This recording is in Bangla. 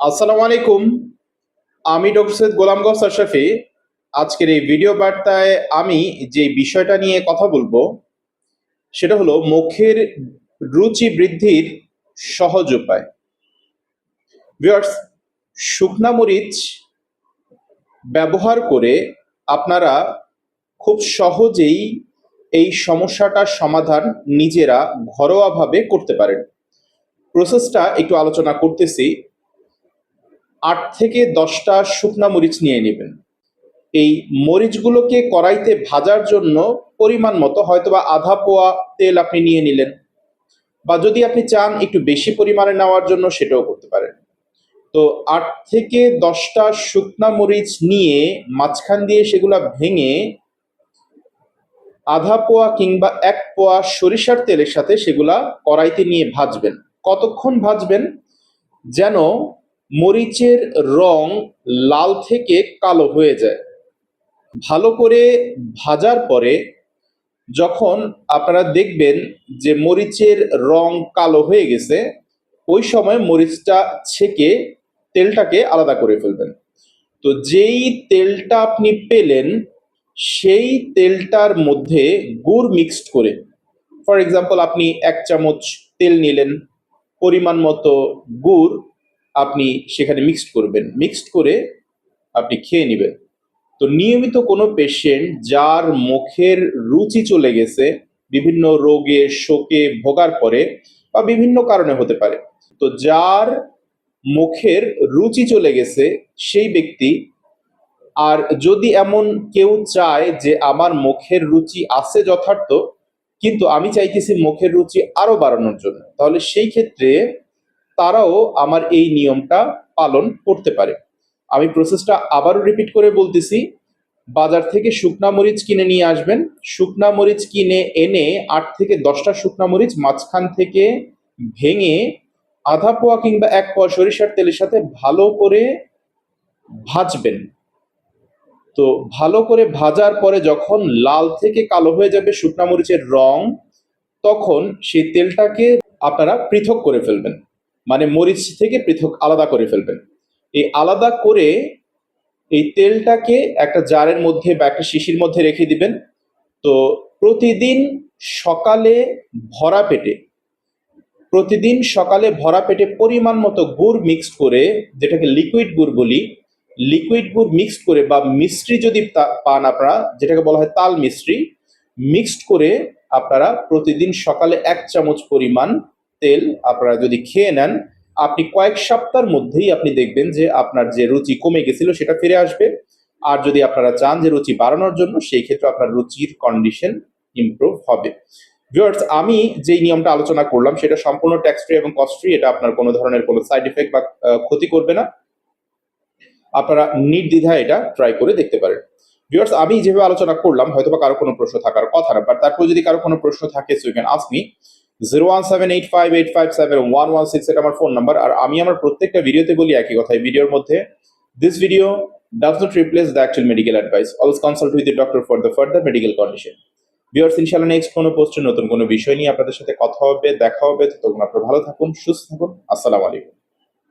আসসালামু আলাইকুম। আমি ডক্টর সৈয়দ গোলাম গৌস আশরাফি আজকের এই ভিডিও বার্তায় আমি যে বিষয়টা নিয়ে কথা বলব, সেটা হলো মুখের রুচি বৃদ্ধির সহজ উপায়। ভিউয়ার্স, শুকনা মরিচ ব্যবহার করে আপনারা খুব সহজেই এই সমস্যাটার সমাধান নিজেরা ঘরোয়াভাবে করতে পারেন। প্রসেসটা একটু আলোচনা করতেছি। আট থেকে দশটা শুকনা মরিচ নিয়ে নেবেন। এই মরিচগুলোকে কড়াইতে ভাজার জন্য পরিমাণ মতো, হয়তোবা আধা পোয়া তেল আপনি নিয়ে নিলেন বা যদি আপনি চান একটু বেশি পরিমাণে নেওয়ার জন্য সেটাও করতে পারেন। তো আট থেকে দশটা শুকনা মরিচ নিয়ে মাঝখান দিয়ে সেগুলা ভেঙে আধা পোয়া কিংবা এক পোয়া সরিষার তেলের সাথে সেগুলা কড়াইতে নিয়ে ভাজবেন। কতক্ষণ ভাজবেন? যেন মরিচের রং লাল থেকে কালো হয়ে যায়। ভালো করে ভাজার পরে যখন আপনারা দেখবেন যে মরিচের রং কালো হয়ে গেছে, ওই সময় মরিচটা ছেঁকে তেলটাকে আলাদা করে ফেলবেন। তো যেই তেলটা আপনি পেলেন, সেই তেলটার মধ্যে গুড় মিক্সড করে, ফর এক্সাম্পল আপনি এক চামচ তেল নিলেন, পরিমাণ মতো গুড় আপনি সেখানে মিক্সড করবেন। মিক্সড করে আপনি খেয়ে নেবেন। তো নিয়মিত কোনো পেশেন্ট যার মুখের রুচি চলে গেছে, বিভিন্ন রোগে শোকে ভোগার পরে বা বিভিন্ন কারণে হতে পারে, তো যার মুখের রুচি চলে গেছে সেই ব্যক্তি আর যদি এমন কেউ চায় যে আমার মুখের রুচি আছে যথার্থ, কিন্তু আমি চাইতেছি মুখের রুচি আরও বাড়ানোর জন্য, তাহলে সেই ক্ষেত্রে তারাও আমার এই নিয়মটা পালন করতে পারে। আমি প্রসেসটা আবারও রিপিট করে বলতেছি, বাজার থেকে শুকনা মরিচ কিনে নিয়ে আসবেন। শুকনা মরিচ কিনে এনে আট থেকে দশটা শুকনা মরিচ মাঝখান থেকে ভেঙে আধা পোয়া কিংবা এক পোয়া সরিষার তেলের সাথে ভালো করে ভাজবেন। তো ভালো করে ভাজার পরে যখন লাল থেকে কালো হয়ে যাবে শুকনা মরিচের রং, তখন সেই তেলটাকে আপনারা পৃথক করে ফেলবেন। মানে মরিচ থেকে পৃথক আলাদা করে ফেলবেন। এই আলাদা করে এই তেলটাকে একটা জারের মধ্যে বা একটা শিশির মধ্যে রেখে দিবেন। তো প্রতিদিন সকালে ভরা পেটে, প্রতিদিন সকালে ভরা পেটে পরিমাণ মতো গুড় মিক্সড করে, যেটাকে লিকুইড গুড় বলি লিকুইড গুড় মিক্সড করে বা মিষ্টি যদি পান আপনারা, যেটাকে বলা হয় তাল মিষ্টি, মিক্সড করে আপনারা প্রতিদিন সকালে এক চামচ পরিমাণ তেল আপনারা যদি খেয়ে নেন, আপনি কয়েক সপ্তাহের মধ্যেই আপনি দেখবেন যে আপনার যে রুচি কমে গেছিল সেটা ফিরে আসবে। আর যদি আপনারা চান যে রুচি বাড়ানোর জন্য, সেই ক্ষেত্রে আপনার রুচির কন্ডিশন ইমপ্রুভ হবে। ভিউয়ার্স আমি যেই নিয়মটা আলোচনা করলাম, সেটা সম্পূর্ণ ট্যাক্স ফ্রি এবং কস্ট ফ্রি এটা আপনার কোনো ধরনের কোনো সাইড এফেক্ট বা ক্ষতি করবে না। আপনারা নির্দ্বিধায় এটা ট্রাই করে দেখতে পারেন। ভিউয়ার্স আমি যেভাবে আলোচনা করলাম হয়তো বা কারও কোনো প্রশ্ন থাকার কথা না বাট তারপর যদি কারও কোনো প্রশ্ন থাকে so you can zero one seven eight five eight five seven one one six এটা আমার ফোন নাম্বার আর আমি আমার প্রত্যেকটা ভিডিওতে বলি একই কথা ভিডিওর মধ্যে। This video does not replace the actual medical advice also consult with the doctor for the further medical condition viewers ইনশাল্লাহ নেক্সট কোনো পোস্টে নতুন কোনো বিষয় নিয়ে আপনাদের সাথে কথা হবে, দেখা হবে, ততক্ষণ আপনারা ভালো থাকুন, সুস্থ থাকুন, আসসালামু আলাইকুম।